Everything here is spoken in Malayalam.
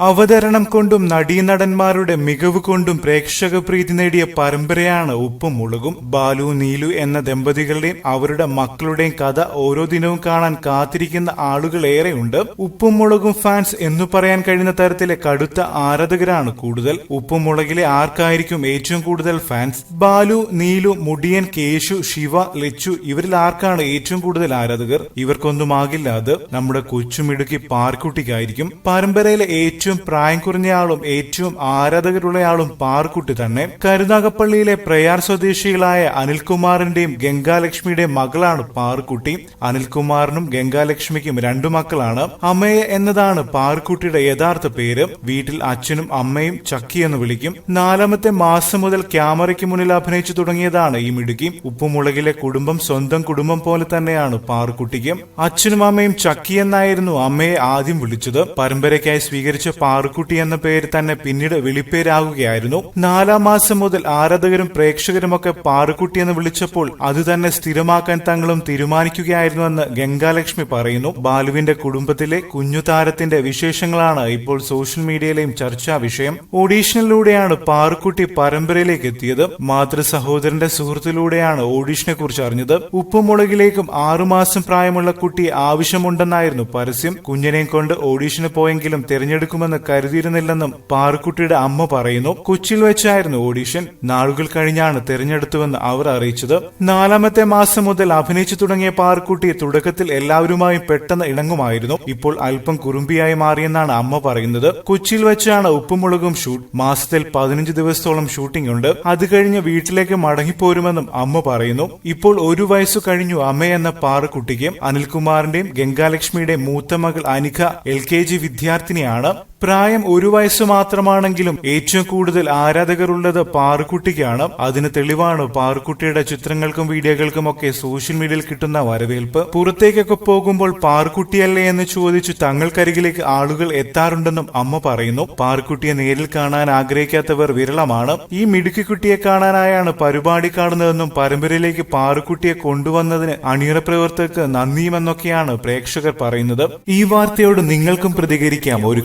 അവതരണം കൊണ്ടും നടീനടന്മാരുടെ മികവ് കൊണ്ടും പ്രേക്ഷക പ്രീതി നേടിയ പരമ്പരയാണ് ഉപ്പും മുളകും ബാലു നീലു എന്ന ദമ്പതികളുടെയും അവരുടെ മക്കളുടെയും കഥ ഓരോ ദിനവും കാണാൻ കാത്തിരിക്കുന്ന ആളുകൾ ഏറെയുണ്ട് ഉപ്പും മുളകും ഫാൻസ് എന്നു പറയാൻ കഴിയുന്ന തരത്തിലെ കടുത്ത ആരാധകരാണ് കൂടുതൽ. ഉപ്പും മുളകിലെ ആർക്കായിരിക്കും ഏറ്റവും കൂടുതൽ ഫാൻസ് ബാലു നീലു മുടിയൻ കേശു ശിവ ലച്ചു ഇവരിൽ ആർക്കാണ് ഏറ്റവും കൂടുതൽ ആരാധകർ? ഇവർക്കൊന്നും ആകില്ല അത്. നമ്മുടെ കൊച്ചുമിടുക്കി പാർക്കുട്ടിക്കായിരിക്കും. പരമ്പരയിലെ ഏറ്റവും പ്രായം കുറഞ്ഞയാളും ഏറ്റവും ആരാധകരുള്ളയാളും പാർക്കുട്ടി തന്നെ കരുനാഗപ്പള്ളിയിലെ പ്രയാർ സ്വദേശികളായ അനിൽകുമാറിന്റെയും ഗംഗാലക്ഷ്മിയുടെയും മകളാണ് പാർക്കുട്ടി അനിൽകുമാറിനും ഗംഗാലക്ഷ്മിക്കും രണ്ടു മക്കളാണ്. അമ്മയെ എന്നതാണ് പാർക്കുട്ടിയുടെ യഥാർത്ഥ പേര്. വീട്ടിൽ അച്ഛനും അമ്മയും ചക്കി എന്ന് വിളിക്കും. നാലാമത്തെ മാസം മുതൽ ക്യാമറയ്ക്ക് മുന്നിൽ അഭിനയിച്ചു തുടങ്ങിയതാണ് ഈ മിടുക്കി. ഉപ്പുമുളകിലെ കുടുംബം സ്വന്തം കുടുംബം പോലെ തന്നെയാണ് പാർക്കുട്ടിക്ക് അച്ഛനും അമ്മയും ചക്കി എന്നായിരുന്നു അമ്മയെ ആദ്യം വിളിച്ചത്. പരമ്പരയ്ക്കായി സ്വീകരിച്ച പാറുക്കുട്ടി എന്ന പേര് തന്നെ പിന്നീട് വിളിപ്പേരാകുകയായിരുന്നു. നാലാം മാസം മുതൽ ആരാധകരും പ്രേക്ഷകരുമൊക്കെ പാറുക്കുട്ടി എന്ന് വിളിച്ചപ്പോൾ അത് തന്നെ സ്ഥിരമാക്കാൻ തങ്ങളും തീരുമാനിക്കുകയായിരുന്നുവെന്ന് ഗംഗാലക്ഷ്മി പറയുന്നു. ബാലുവിന്റെ കുടുംബത്തിലെ കുഞ്ഞു താരത്തിന്റെ വിശേഷങ്ങളാണ് ഇപ്പോൾ സോഷ്യൽ മീഡിയയിലെയും ചർച്ചാ വിഷയം. ഓഡീഷനിലൂടെയാണ് പാറുക്കുട്ടി പരമ്പരയിലേക്ക് എത്തിയത്. മാതൃ സഹോദരന്റെ സുഹൃത്തിലൂടെയാണ് ഓഡീഷനെ കുറിച്ച് അറിഞ്ഞത്. ഉപ്പുമുളകിലേക്കും ആറുമാസം പ്രായമുള്ള കുട്ടി ആവശ്യമുണ്ടെന്നായിരുന്നു പരസ്യം. കുഞ്ഞിനെയും കൊണ്ട് ഓഡീഷന് പോയെങ്കിലും തിരഞ്ഞെടുക്കുമെന്ന് കരുതിയിരുന്നില്ലെന്നും പാറുക്കുട്ടിയുടെ അമ്മ പറയുന്നു. കൊച്ചിയിൽ വെച്ചായിരുന്നു ഓഡീഷൻ. നാളുകൾ കഴിഞ്ഞാണ് തെരഞ്ഞെടുത്തുവെന്ന് അവർ അറിയിച്ചത്. നാലാമത്തെ മാസം മുതൽ അഭിനയിച്ചു തുടങ്ങിയ പാറുക്കുട്ടി തുടക്കത്തിൽ എല്ലാവരുമായും പെട്ടെന്ന് ഇണങ്ങുമായിരുന്നു. ഇപ്പോൾ അല്പം കുറുമ്പിയായി മാറിയെന്നാണ് അമ്മ പറയുന്നത്. കൊച്ചിയിൽ വെച്ചാണ് ഉപ്പുമുളകും ഷൂട്ട് മാസത്തിൽ പതിനഞ്ച് ദിവസത്തോളം ഷൂട്ടിംഗ് ഉണ്ട് അത് കഴിഞ്ഞ് വീട്ടിലേക്ക് മടങ്ങിപ്പോരുമെന്നും അമ്മ പറയുന്നു. ഇപ്പോൾ ഒരു വയസ്സു കഴിഞ്ഞു അമ്മ എന്ന പാറുക്കുട്ടിക്ക് അനിൽകുമാറിന്റെയും ഗംഗാലക്ഷ്മിയുടെയും മൂത്ത മകൾ അനിഖ എൽ കെ ജി വിദ്യാർത്ഥിനിയാണ്. പ്രായം ഒരു വയസ്സ് മാത്രമാണെങ്കിലും ഏറ്റവും കൂടുതൽ ആരാധകരുള്ളത് പാറുക്കുട്ടിക്കാണ്. അതിന് തെളിവാണ് പാറുക്കുട്ടിയുടെ ചിത്രങ്ങൾക്കും വീഡിയോകൾക്കും ഒക്കെ സോഷ്യൽ മീഡിയയിൽ കിട്ടുന്ന വരവേൽപ്പ്. പുറത്തേക്കൊക്കെ പോകുമ്പോൾ പാറുക്കുട്ടിയല്ലേ എന്ന് ചോദിച്ചു തങ്ങൾക്കരികിലേക്ക് ആളുകൾ എത്താറുണ്ടെന്നും അമ്മ പറയുന്നു. പാറുക്കുട്ടിയെ നേരിൽ കാണാൻ ആഗ്രഹിക്കാത്തവർ വിരളമാണ്. ഈ മിടുക്കിക്കുട്ടിയെ കാണാനായാണ് പരിപാടി കാണുന്നതെന്നും പരമ്പരയിലേക്ക് പാറുക്കുട്ടിയെ കൊണ്ടുവന്നതിന് അണിയറ പ്രവർത്തകർക്ക് നന്ദിയുമെന്നൊക്കെയാണ് പ്രേക്ഷകർ പറയുന്നത്. ഈ വാർത്തയോട് നിങ്ങൾക്കും പ്രതികരിക്കാം. ഒരു